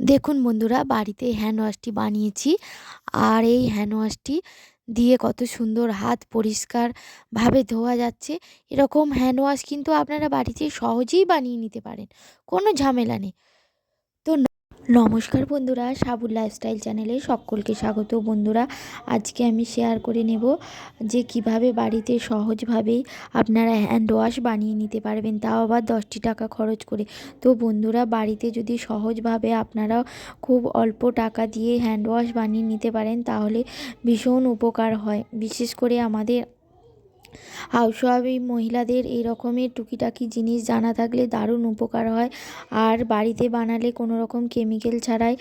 দেখুন বন্ধুরা, বাড়িতে হ্যান্ড ওয়াশটি বানিয়েছি আর এই হ্যান্ড ওয়াশটি দিয়ে কত সুন্দর হাত পরিষ্কারভাবে ধোয়া যাচ্ছে। এরকম হ্যান্ড ওয়াশ কিন্তু আপনারা বাড়িতে সহজেই বানিয়ে নিতে পারেন, কোনো ঝামেলা নেই। তো নমস্কার বন্ধুরা সাবুর লাইফস্টাইল চ্যানেলে সকলকে স্বাগত বন্ধুরা। আজকে আমি শেয়ার করে নেব যে কীভাবে বাড়িতে সহজভাবেই আপনারা হ্যান্ড ওয়াশ বানিয়ে নিতে পারবেন, তাও আবার দশটি টাকা খরচ করে। তো বন্ধুরা, বাড়িতে যদি সহজভাবে আপনারা খুব অল্প টাকা দিয়ে হ্যান্ড ওয়াশ বানিয়ে নিতে পারেন, তাহলে ভীষণ উপকার হয়। বিশেষ করে আমাদের হাউসওয়াইফ মহিলাদের এই রকমের টুকিটাকি জিনিস জানা থাকলে দারুণ উপকার হয়। আর বাড়িতে বানালে কোনো রকম কেমিক্যাল ছাড়াই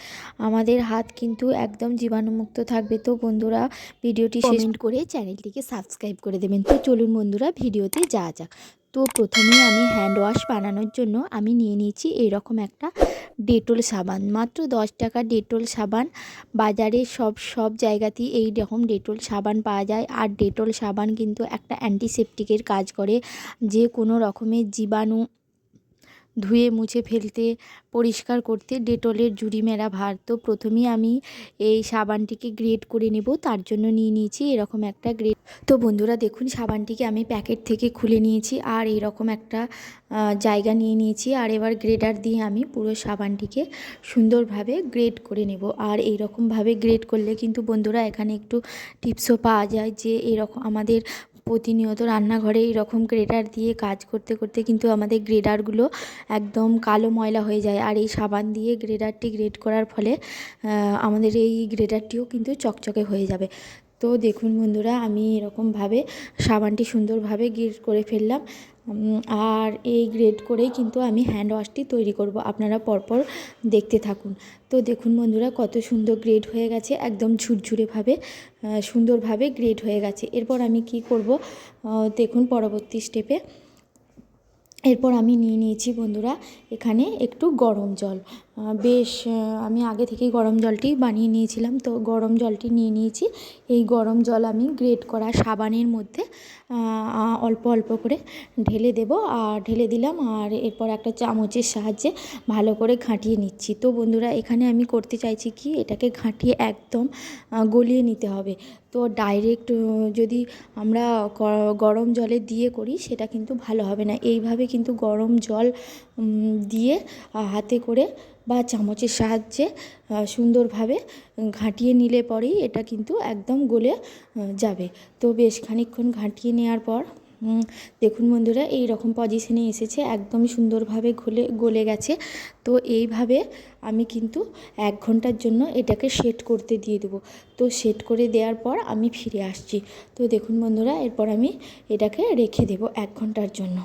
আমাদের হাত কিন্তু একদম জীবাণুমুক্ত থাকবে। তো বন্ধুরা, ভিডিওটি শেষ করে চ্যানেলটিকে সাবস্ক্রাইব করে দেবেন। তো চলুন বন্ধুরা ভিডিওতে যাওয়া যাক। তো প্রথমেই আমি হ্যান্ড ওয়াশ বানানোর জন্য আমি নিয়ে নিয়েছি এরকম একটা ডেটল সাবান। মাত্র দশ টাকা ডেটল সাবান। বাজারে সব সব জায়গাতেই এই রকম ডেটল সাবান পাওয়া যায়। আর ডেটল সাবান কিন্তু একটা অ্যান্টিসেপটিকের কাজ করে। যে কোনো রকমের জীবাণু ধুয়ে মুছে ফেলতে, পরিষ্কার করতে ডেটলের জুড়ি মেরা ভার। তো প্রথমেই আমি এই সাবানটিকে গ্রেড করে নেব, তার জন্য নিয়ে নিয়েছি এরকম একটা গ্রেড তো বন্ধুরা দেখুন, সাবানটিকে আমি প্যাকেট থেকে খুলে নিয়েছি আর এরকম একটা জায়গা নিয়ে নিয়েছি আর এবার গ্রেডার দিয়ে আমি পুরো সাবানটিকে সুন্দরভাবে গ্রেড করে নেব। আর এই রকমভাবে গ্রেড করলে কিন্তু বন্ধুরা এখানে একটু টিপসও পাওয়া যায় যে এরকম আমাদের প্রতিনিয়ত রান্নাঘরে এইরকম গ্রেডার দিয়ে কাজ করতে করতে কিন্তু আমাদের গ্রেডারগুলো একদম কালো ময়লা হয়ে যায়। আর এই সাবান দিয়ে গ্রেডারটি গ্রেড করার ফলে আমাদের এই গ্রেডারটিও কিন্তু চকচকে হয়ে যাবে। তো দেখুন বন্ধুরা, আমি এরকমভাবে সাবানটি সুন্দরভাবে গ্রেড করে ফেললাম। আর এই গ্রেড করেই কিন্তু আমি হ্যান্ড ওয়াশটি তৈরি করব। আপনারা পরপর দেখতে থাকুন। তো দেখুন বন্ধুরা, কত সুন্দর গ্রেড হয়ে গেছে। একদম ঝুরঝুরেভাবে সুন্দরভাবে গ্রেড হয়ে গেছে। এরপর আমি কি করব? দেখুন পরবর্তী স্টেপে এরপর আমি নিয়ে নিয়েছি বন্ধুরা, এখানে একটু গরম জল। বেশ আমি আগে থেকেই গরম জলটি বানিয়ে নিয়েছিলাম। তো গরম জলটি নিয়ে নিয়েছি। এই গরম জল আমি গ্রেট করা সাবানের মধ্যে অল্প অল্প করে ঢেলে দেব। আর ঢেলে দিলাম আর এরপর একটা চামচের সাহায্যে ভালো করে ঘাঁটিয়ে নিচ্ছি। তো বন্ধুরা, এখানে আমি করতে চাইছি কি, এটাকে ঘাঁটিয়ে একদম গলিয়ে নিতে হবে। তো ডাইরেক্ট যদি আমরা গরম জলে দিয়ে করি, সেটা কিন্তু ভালো হবে না। এইভাবে কিন্তু গরম জল দিয়ে হাতে করে বা চামচের সাহায্যে সুন্দরভাবে ঘাঁটিয়ে নিলে পরেই এটা কিন্তু একদম গলে যাবে। তো বেশ খানিকক্ষণ ঘাঁটিয়ে নেওয়ার পর দেখুন বন্ধুরা, এই রকম পজিশনে এসেছে, একদমই সুন্দরভাবে গলে গলে গেছে। তো এইভাবে আমি কিন্তু এক ঘণ্টার জন্য এটাকে সেট করতে দিয়ে দেবো। তো সেট করে দেওয়ার পর আমি ফিরে আসছি। তো দেখুন বন্ধুরা, এরপর আমি এটাকে রেখে দেবো এক ঘণ্টার জন্য।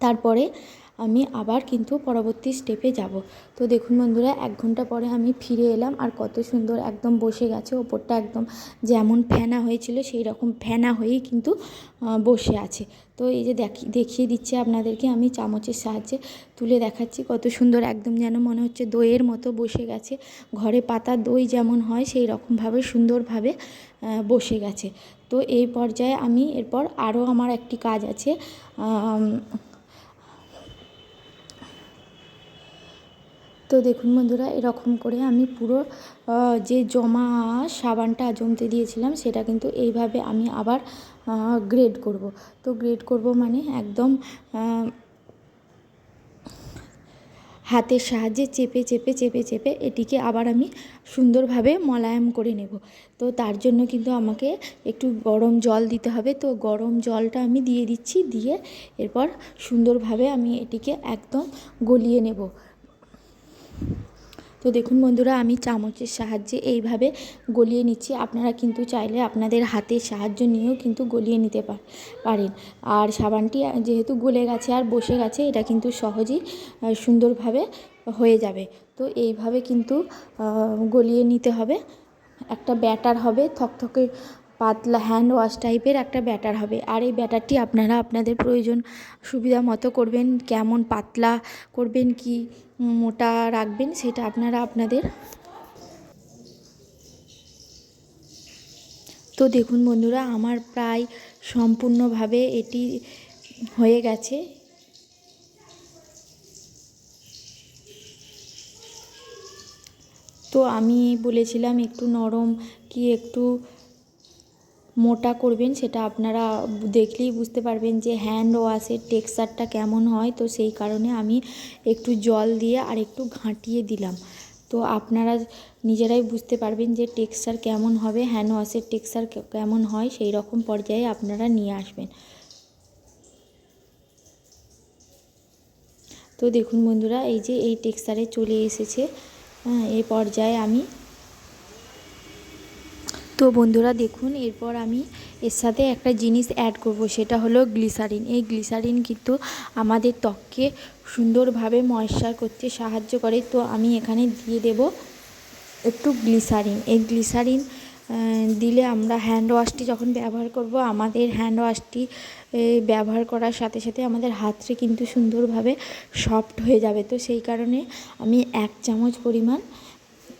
তারপরে আমি আবার কিন্তু পরবর্তী স্টেপে যাব। তো দেখুন বন্ধুরা, এক ঘণ্টা পরে আমি ফিরে এলাম আর কত সুন্দর একদম বসে গেছে। ওপরটা একদম যেমন ফেনা হয়েছিল, সেই রকম ফেনা হয়েই কিন্তু বসে আছে। তো এই যে দেখি, দেখিয়ে দিচ্ছে আপনাদেরকে আমি চামচের সাহায্যে তুলে দেখাচ্ছি। কত সুন্দর একদম যেন মনে হচ্ছে দইয়ের মতো বসে গেছে। ঘরে পাতা দই যেমন হয়, সেই রকমভাবে সুন্দরভাবে বসে গেছে। তো এই পর্যায়ে আমি এরপর আরও আমার একটি কাজ আছে। তো দেখুন বন্ধুরা, এরকম করে আমি পুরো যে জমা সাবানটা জমতে দিয়েছিলাম, সেটা কিন্তু এইভাবে আমি আবার গ্রেড করব। তো গ্রেড করব মানে একদম হাতের সাহায্যে চেপে চেপে চেপে চেপে এটিকে আবার আমি সুন্দরভাবে মলায়েম করে নেব। তো তার জন্য কিন্তু আমাকে একটু গরম জল দিতে হবে। তো গরম জলটা আমি দিয়ে দিচ্ছি, দিয়ে এরপর সুন্দরভাবে আমি এটিকে একদম গলিয়ে নেব। তো দেখুন বন্ধুরা, আমি চামচের সাহায্যে এইভাবে গলিয়ে নিচ্ছি। আপনারা কিন্তু চাইলে আপনাদের হাতের সাহায্য নিয়েও কিন্তু গলিয়ে নিতে পারেন। আর সাবানটি যেহেতু গলে গেছে আর বসে গেছে, এটা কিন্তু সহজেই সুন্দরভাবে হয়ে যাবে। তো এইভাবে কিন্তু গলিয়ে নিতে হবে। একটা ব্যাটার হবে, থকথকে পাতলা হ্যান্ড ওয়াশ টাইপের একটা ব্যাটার হবে। আর এই ব্যাটারটি আপনারা আপনাদের প্রয়োজন সুবিধা মতো করবেন, কেমন পাতলা করবেন, কি মোটা রাখবেন সেটা আপনারা আপনাদের তো দেখুন বন্ধুরা, আমার প্রায় সম্পূর্ণভাবে এটি হয়ে গেছে। তো আমি বলেছিলাম একটু নরম কি একটু মোটা করবেন, সেটা আপনারা দেখলেই বুঝতে পারবেন যে হ্যান্ড ওয়াশের টেক্সচারটা কেমন হয়। তো সেই কারণে আমি একটু জল দিয়ে আর একটু ঘাঁটিয়ে দিলাম। তো আপনারা নিজেরাই বুঝতে পারবেন যে টেক্সচার কেমন হবে হ্যান্ড ওয়াশের টেক্সচার কেমন হয়, সেই রকম পর্যায়ে আপনারা নিয়ে আসবেন। তো দেখুন বন্ধুরা, এই যে এই টেক্সচারে চলে এসেছে। হ্যাঁ এই পর্যায়ে আমি তো বন্ধুরা দেখুন, এরপর আমি এর সাথে একটা জিনিস অ্যাড করব, সেটা হলো গ্লিসারিন এই গ্লিসারিন কিন্তু আমাদের ত্বককে সুন্দরভাবে ময়েশ্চার করতে সাহায্য করে। তো আমি এখানে দিয়ে দেব একটু গ্লিসারিন এই গ্লিসারিন দিলে আমরা হ্যান্ড ওয়াশটি যখন ব্যবহার করব, আমাদের হ্যান্ড ওয়াশটি ব্যবহার করার সাথে সাথে আমাদের হাতটি কিন্তু সুন্দরভাবে সফট হয়ে যাবে। তো সেই কারণে আমি এক চামচ পরিমাণ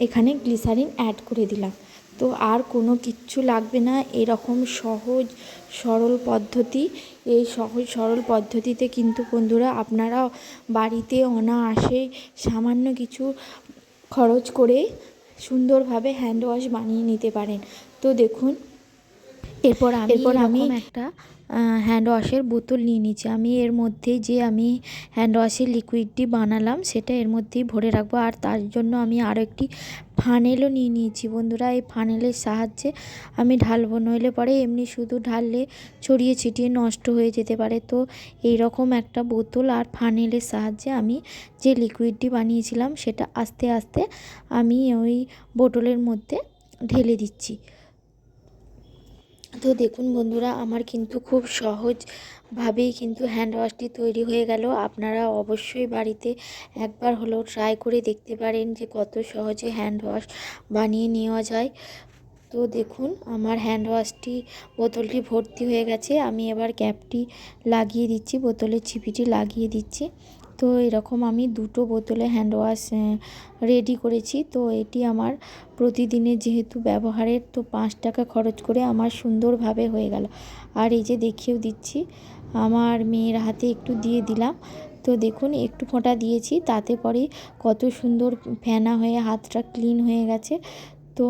এখানে গ্লিসারিন অ্যাড করে দিলাম। তো আর কোনো কিচ্ছু লাগবে না। এরকম সহজ, সরল পদ্ধতি। এই সহজ, সরল পদ্ধতিতে কিন্তু বন্ধুরা আপনারা বাড়িতে অনায়াসে সামান্য কিছু খরচ করে সুন্দরভাবে হ্যান্ড ওয়াশ বানিয়ে নিতে পারেন। তো দেখুন এরপর আমি এরপর আমি একটা হ্যান্ড ওয়াশের বোতল নিয়ে নিচ্ছি আমি এর মধ্যে যে আমি হ্যান্ড ওয়াশের লিকুইডটি বানালাম সেটা এর মধ্যেই ভরে রাখব। আর তার জন্য আমি আরও একটি ফানেলও নিয়ে নিয়েছি। বন্ধুরা এই ফানেলের সাহায্যে আমি ঢালবো নইলে পরে এমনি শুধু ঢাললে ছড়িয়ে ছিটিয়ে নষ্ট হয়ে যেতে পারে। তো এই রকম একটা বোতল আর ফানেলের সাহায্যে আমি যে লিকুইডটি বানিয়েছিলাম সেটা আস্তে আস্তে আমি ওই বোতলের মধ্যে ঢেলে দিচ্ছি। তো দেখুন বন্ধুরা, আমার কিন্তু খুব সহজভাবেই কিন্তু হ্যান্ড ওয়াশটি তৈরি হয়ে গেল। আপনারা অবশ্যই বাড়িতে একবার হলেও ট্রাই করে দেখতে পারেন যে কত সহজে হ্যান্ড ওয়াশ বানিয়ে নেওয়া যায়। তো দেখুন, আমার হ্যান্ড ওয়াশটি বোতলটি ভর্তি হয়ে গেছে। আমি এবার ক্যাপটি লাগিয়ে দিচ্ছি, বোতলের ছিপিটি লাগিয়ে দিচ্ছি। তো এরকম আমি দুটো বোতলে হ্যান্ড ওয়াশ রেডি করেছি। তো এটি আমার প্রতিদিনে যেহেতু ব্যবহারের, তো পাঁচ টাকা খরচ করে আমার সুন্দরভাবে হয়ে গেল। আর এই যে দেখিয়েও দিচ্ছি, আমার মেয়ের হাতে একটু দিয়ে দিলাম। তো দেখুন, একটু ফোঁটা দিয়েছি, তাতে পরে কত সুন্দর ফেনা হয়ে, হাতটা ক্লিন হয়ে গেছে। তো